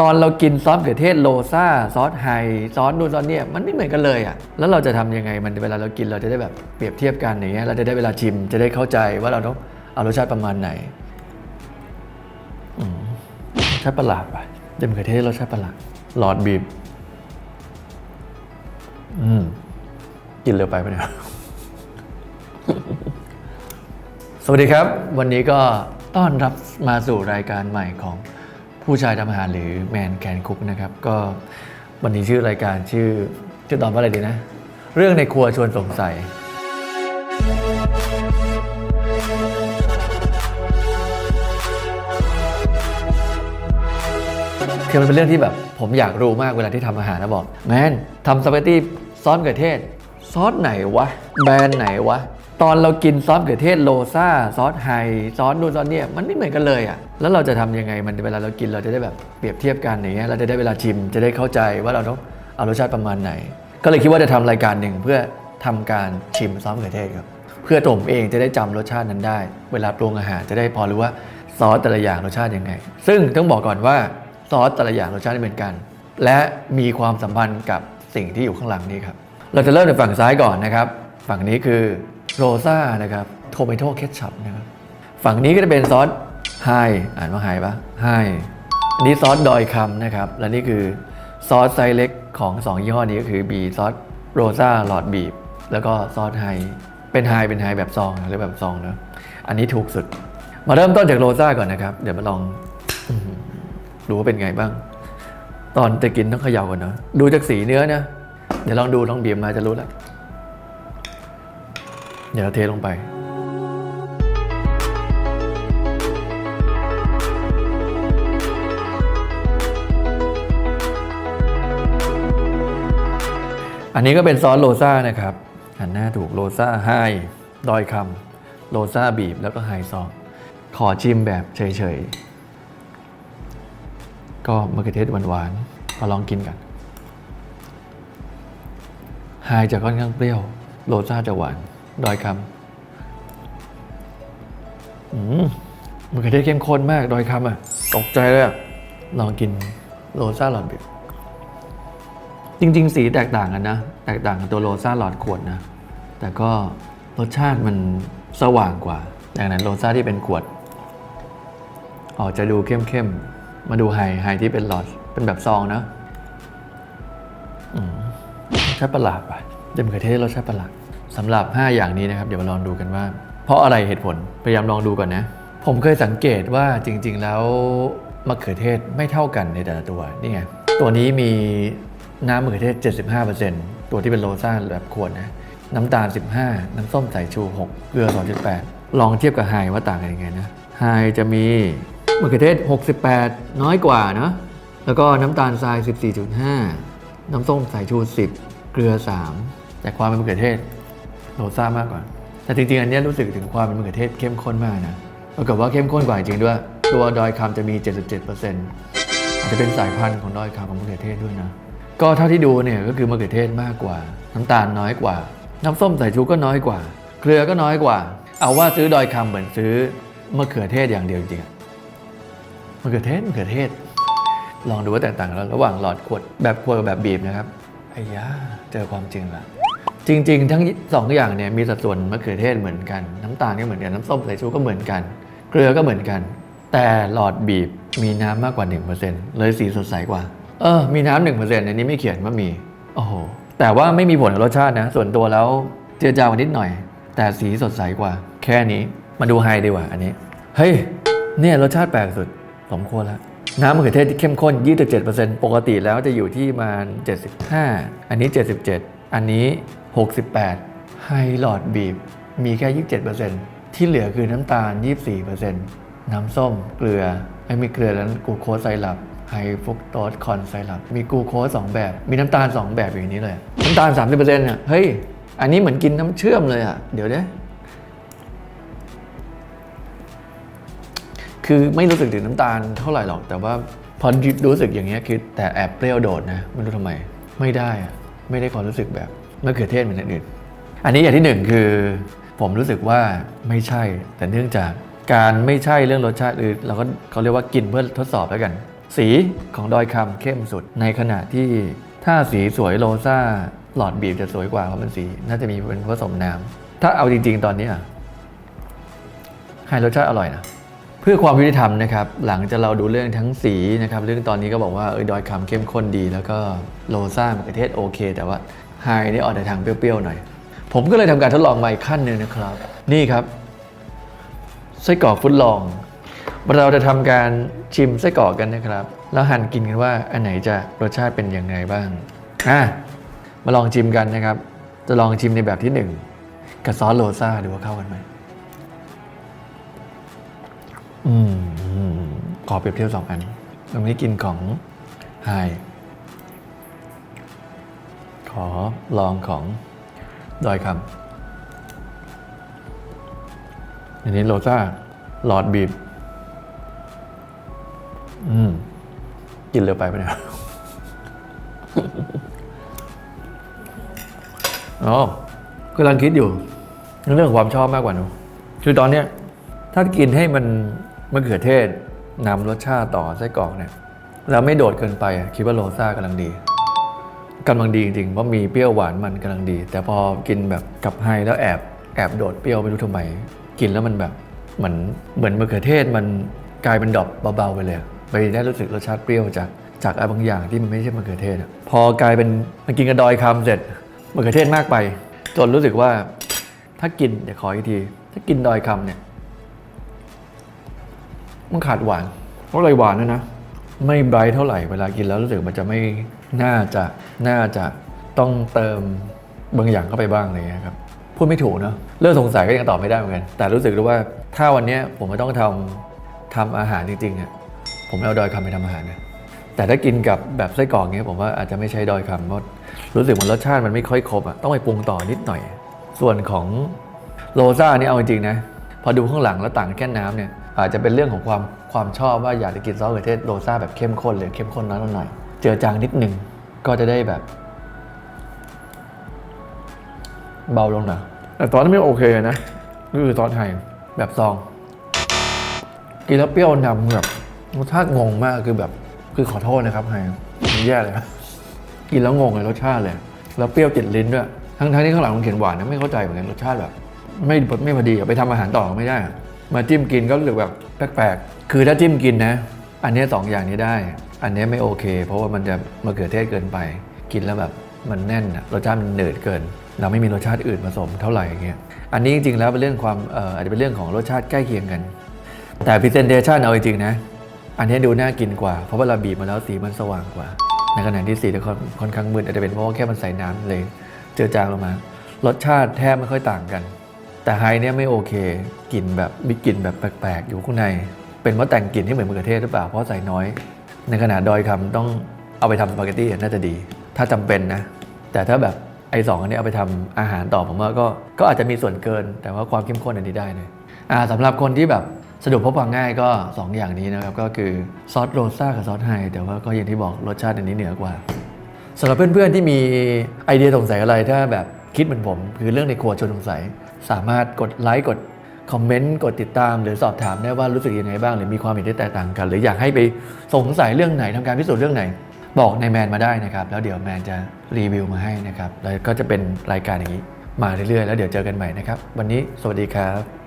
ตอนเรากินซอสเขือเทศโลซ่าซอสไฮซอสนู่นซอสเนี่ยมันไม่เหมือนกันเลยอะแล้วเราจะทำยังไงมันเวลาเรากินเราจะได้แบบเปรียบเทียบกันอย่างเงี้ยเราจะได้เวลาชิมจะได้เข้าใจว่าเราต้องเอารสชาติประมาณไหนรสชาติประหลาดไปยำมเขือเทศรสชาติประหลาดหลอดบีบอืมกินเร็วไปปะเนี่ยสวัสดีครับ วันนี้ก็ต้อนรับมาสู่รายการใหม่ของ ผู้ชายทำอาหารหรือแมนแคนคุกนะครับ ก็วันนี้ชื่อรายการชื่อชื่อตอนว่าอะไรดีนะ เรื่องในครัวชวนสงสัย คือมันเป็นเรื่องที่แบบผมอยากรู้มากเวลาที่ทำอาหารนะบอก แมนทำสปาเกตตี้ซอสมะเขือเทศ ซอสไหนวะ แบรนด์ไหนวะ ตอนเรากินซอสเขือเทศโลซ่าซอสไฮซอสนู่นซอสเนี่ยมันไม่เหมือนกันเลยอะ่ะแล้วเราจะทำยังไงมันเวลาเรากินเราจะได้แบบเปรียบเทียบกันอย่างเงี้ยเราจะได้เวลาชิมจะได้เข้าใจว่าเราต้องเอารสชาติประมาณไหน ก็เลยคิดว่าจะทำรายการหนึ่งเพื่อทำการชิมซอสเขือเทศครับเพื่อตัวผมเองจะได้จำรสชาตินั้นได้ เวลาปรุงอาหารจะได้พอรู้ว่าซอสแต่ละอย่างรสชาติยังไง ซึ่งต้องบอกก่อนว่าซอสแต่ละอย่างรสชาติไม่เหมือนกัน และมีความสัมพันธ์กับสิ่งที่อยู่ข้างหลังนี้ครับเราจะเริ่มในฝั่งซ้ายก่อนนะครับ ฝั่งนี้คือ โรซ่านะครับโทเมโตเคชัพนะครับฝั่งนี้ก็จะเป็นซอสไฮอ่านว่าไฮปะไฮอันนี้ซอสดอยคำนะครับ และนี่คือซอสไซส์เล็กของ 2 ยี่ห้อนี้ก็คือบีซอสโรซ่าหลอดบีบ แล้วก็ซอสไฮเป็นไฮเป็นไฮแบบซองหรือแบบซองเนะอันนี้ถูกสุด มาเริ่มต้นจากโรซ่าก่อนนะครับ เดี๋ยวมาลองดูว่าเป็นไงบ้าง ตอนจะกินต้องเขย่าก่อนเนาะดูจากสีเนื้อนะเดี๋ยวลองดูลองบีบมาจะรู้แล้ว เดี๋ยวเราเทลงไป อันนี้ก็เป็นซอสโรซ่านะครับหันหน้าถูกโรซ่าไฮดอยคำโรซ่าบีบแล้วก็ไฮซองขอชิมแบบเฉยๆ ก็มะเขือเทศหวานๆมาลองกินกันไฮจะค่อนข้างเปรี้ยวโรซ่าจะหวาน ดอยคำอืมมะเขือเทศเข้มข้นมากดอยคำอะ ตกใจเลยอะ ลองกินโรซ่าหลอดบิบจริง ๆ สีแตกต่างกันนะ แตกต่างกับตัวโรซ่าหลอดขวดนะ แต่ก็รสชาติมันสว่างกว่าอย่างนั้นโรซ่าที่เป็นขวด ออกจะดูเข้มๆ มาดูไฮไฮที่เป็นหลอด เป็นแบบซองนะอืมรสชาติประหลาดป่ะยำมะเขือเทศรสชาติประหลาด สำหรับ 5 อย่างนี้นะครับ เดี๋ยวมาลองดูกันว่า เพราะอะไรเหตุผลพยายามลองดูก่อนนะ ผมเคยสังเกตว่าจริง ๆ แล้วมะเขือเทศไม่เท่ากันในแต่ละตัวนี่ไงตัวนี้มีน้ำมะเขือเทศ 75%ตัวที่เป็นโรซ่าแบบขวดนะน้ำตาล 15 น้ำส้มสายชู 6 เกลือ 2.8 ลองเทียบกับไฮว่าต่างกันยังไงนะไฮจะมีมะเขือเทศ 68 น้อยกว่าเนะแล้วก็น้ำตาลทราย 14.5 น้ำส้มสายชู 10 เกลือ 3 แต่ความเป็นมะเขือเทศ โรซ่ามากกว่า แต่จริงๆ อันนี้รู้สึกถึงความเป็นมะเขือเทศเข้มข้นมากนะปรากฏว่าเข้มข้นกว่าจริงด้วย ตัวดอยคำจะมี 77%อาจจะเป็นสายพันธุ์ของดอยคำของมะเขือเทศด้วยนะ ก็เท่าที่ดูเนี่ยก็คือมะเขือเทศมากกว่า น้ำตาลน้อยกว่า น้ำส้มสายชูก็น้อยกว่า เกลือก็น้อยกว่า เอาว่าซื้อดอยคำเหมือนซื้อมะเขือเทศอย่างเดียวจริงๆอะมะเขือเทศมะเขือเทศ ลองดูว่าแตกต่างกันระหว่างหลอดขวดแบบขวดกับแบบบีบนะครับไอ้ยาเจอความจริงละ จริง ๆ ทั้งสองอย่างเนี่ยมีสัดส่วนมะเขือเทศเหมือนกัน น้ำตาลก็เหมือนกันน้ำส้มสายชูก็เหมือนกัน เกลือก็เหมือนกัน แต่หลอดบีบมีน้ำมากกว่า 1%เลยสีสดใสกว่า เออ มีน้ำหนึ่งเปอร์เซ็นต์ในนี้ไม่เขียนว่ามี โอ้โห แต่ว่าไม่มีผลกับรสชาตินะ ส่วนตัวแล้วเจือจางกว่านิดหน่อย แต่สีสดใสกว่า แค่นี้ มาดูไฮดีกว่าอันนี้ เฮ้ย เนี่ยรสชาติแปลกสุด สมควรแล้ว น้ำมะเขือเทศที่เข้มข้น 27%ปกติแล้วจะอยู่ที่ประมาณ75 อันนี้ 77 อันนี้ 68 ไฮหลอดบีบมีแค่ 27%ที่เหลือคือน้ำตาล 24%น้ำส้ม เกลือไม่มีเกลือแล้วกูโคสไซรัปไฮฟุกโตสคอนไซรัปมีกูโคสองแบบ มีน้ำตาล 2 แบบอย่างนี้เลย น้ำตาล 30%เนี่ยเฮ้ย อันนี้เหมือนกินน้ำเชื่อมเลยอะ เดี๋ยวเด้คือไม่รู้สึกถึงน้ำตาลเท่าไหร่หรอก แต่ว่าพอรู้สึกอย่างเงี้ยคือแต่แอบเปรี้ยวโดดนะไม่รู้ทำไม ไม่ได้อะไม่ได้ความรู้สึกแบบ มะเขือเทศเหมือนอันอื่น อันนี้อย่างที่หนึ่งคือ ผมรู้สึกว่าไม่ใช่ แต่เนื่องจากการไม่ใช่เรื่องรสชาติหรือเราก็เขาเรียกว่ากินเพื่อทดสอบแล้วกัน สีของดอยคำเข้มสุด ในขณะที่ถ้าสีสวยโรซ่าหลอดบีบจะสวยกว่าเพราะมันสีน่าจะมีเป็นผสมน้ำถ้าเอาจริง ๆ ตอนนี้ให้รสชาติอร่อยนะเพื่อความยุติธรรมนะครับหลังจากเราดูเรื่องทั้งสีนะครับเรื่องตอนนี้ก็บอกว่าเออดอยคำเข้มข้นดี แล้วก็โลซ่ามะเขือเทศโอเค แต่ว่า ไฮนี่ออกในทางเปรี้ยวๆหน่อย ผมก็เลยทำการทดลองมาอีกขั้นหนึ่งนะครับ นี่ครับไส้กรอกฟุตลอง เราจะทำการชิมไส้กรอกกันนะครับ แล้วหั่นกินกันว่าอันไหนจะรสชาติเป็นยังไงบ้างอะมาลองชิมกันนะครับ จะลองชิมในแบบที่หนึ่งกับซอสโรซ่าดูว่าเข้ากันไหมอืมอืมขอเปรียบเทียบสองอันตรงนี้กินของไฮ ขอลองของดอยคำอันนี้โรซ่าหลอดบีบ อืม กินเร็วไปปะเนี่ยอ๋อกำลังคิดอยู่ เรื่องความชอบมากกว่านูคือตอนเนี้ย ถ้ากินให้มันมะเขือเทศนำรสชาติต่อไส้กรอกเนี่ย แล้วไม่โดดเกินไป คิดว่าโรซ่ากำลังดี กำลังดีจริงๆเพราะมีเปรี้ยวหวานมันกำลังดี แต่พอกินแบบกับไฮแล้วแอบแอบโดดเปรี้ยวไม่รู้ทำไม กินแล้วมันแบบเหมือนเหมือนมะเขือเทศมันกลายเป็นดอกเบาๆไปเลยอะไปได้รู้สึกรสชาติเปรี้ยวจากจากอะไรบางอย่างที่มันไม่ใช่มะเขือเทศอะพอกลายเป็นมันกินกระดอยคำเสร็จมะเขือเทศมากไป จนรู้สึกว่าถ้ากินเดี๋ยวขออีกที ถ้ากินดอยคำเนี่ยมันขาดหวานเพราะอะไรหวานนะนะ ไม่ไบรท์เท่าไหร่เวลากินแล้วรู้สึกมันจะไม่ น่าจะน่าจะต้องเติมบางอย่างเข้าไปบ้างอะไรเงี้ยครับพูดไม่ถูกเนอะเรื่องสงสัยก็ยังตอบไม่ได้เหมือนกันแต่รู้สึกด้วยว่าถ้าวันนี้ผมไม่ต้องทำทำอาหารจริงๆอะผมไม่เอาดอยคำไปทำอาหารนะแต่ถ้ากินกับแบบไส้กรอกเงี้ยผมว่าอาจจะไม่ใช่ดอยคำเพราะรู้สึกมันรสชาติมันไม่ค่อยครบอะต้องไปปรุงต่อนิดหน่อย ส่วนของโรซ่านี่เอาจริงๆนะพอดูข้างหลังแล้วต่างแค่น้ำเนี่ยอาจจะเป็นเรื่องของความความชอบว่าอยากจะกินซอสมะเขือเทศโรซ่าแบบเข้มข้นเลยเข้มข้นน้อยลงหน่อย เจอจางนิดหนึ่งก็จะได้แบบ เบาลงหน่อยแต่ตอนนั้นไม่โอเคนะนี่คือซอสไทยแบบซอง กินแล้วเปรี้ยวนำแบบรสชาติงงมากคือแบบ คือขอโทษนะครับไฮมันแย่เลยนะกินแล้วงงเลยรสชาติเลย แล้วเปรี้ยวติดลิ้นด้วยทั้งทั้งที่ข้างหลังมันเขียนหวานนะไม่เข้าใจเหมือนกันรสชาติแบบ ไม่ไม่พอดีอะไปทำอาหารต่อไม่ได้อะมาจิ้มกินก็รู้สึกแบบแปลกๆคือถ้าจิ้มกินนะ อันเนี้ยสองอย่างนี้ได้ อันนี้ไม่โอเค เพราะว่ามันจะมะเขือเทศเกินไป กินแล้วแบบมันแน่นรสชาติมันเหนืดเกิน เราไม่มีรสชาติอื่นผสมเท่าไหร่อย่างเงี้ยอันนี้จริงๆแล้วเป็นเรื่องความอออาจจะเป็นเรื่องของรสชาติใกล้เคียงกัน แต่ presentation เอาจริงๆนะอันนี้ดูน่ากินกว่า เพราะว่าเราบีบมาแล้วสีมันสว่างกว่า ในขณะที่สีค่อนค่อนข้างมืดอาจจะเป็นเพราะว่าแค่มันใส่น้ำเลย เจือจางลงมา รสชาติแทบไม่ค่อยต่างกัน แต่ไฮเนี่ยไม่โอเคกลิ่นแบบมีกลิ่นแบบแปลกๆ อยู่ข้างใน เป็นเพราะแต่งกลิ่นที่เหมือนมะเขือเทศหรือเปล่าเพราะใส่น้อย ในขณะดอยคำต้องเอาไปทำสปาเกตตี้น่าจะดี ถ้าจำเป็นนะ แต่ถ้าแบบไอ้สองอันนี้เอาไปทำอาหารต่อผมว่าก็ก็อาจจะมีส่วนเกิน แต่ว่าความเข้มข้นอันนี้ได้เลยอ่าสำหรับคนที่แบบสะดวกพบปะง่ายก็ 2 อย่างนี้นะครับ ก็คือซอสโรซ่ากับซอสไฮแต่ว่าก็อย่างที่บอกรสชาติอันนี้เหนือกว่าสำหรับเพื่อนๆที่มีไอเดียสงสัยอะไรถ้าแบบคิดเหมือนผม คือเรื่องในครัวชวนสงสัย สามารถกดไลค์กด คอมเมนต์กดติดตามหรือสอบถามได้ว่ารู้สึกยังไงบ้าง หรือมีความเห็นที่แตกต่างกัน หรืออยากให้ไปสงสัยเรื่องไหนทำการพิสูจน์เรื่องไหน บอกในแมนมาได้นะครับแล้วเดี๋ยวแมนจะรีวิวมาให้นะครับแล้วก็จะเป็นรายการอย่างนี้มาเรื่อยๆ แล้วเดี๋ยวเจอกันใหม่นะครับ วันนี้สวัสดีครับ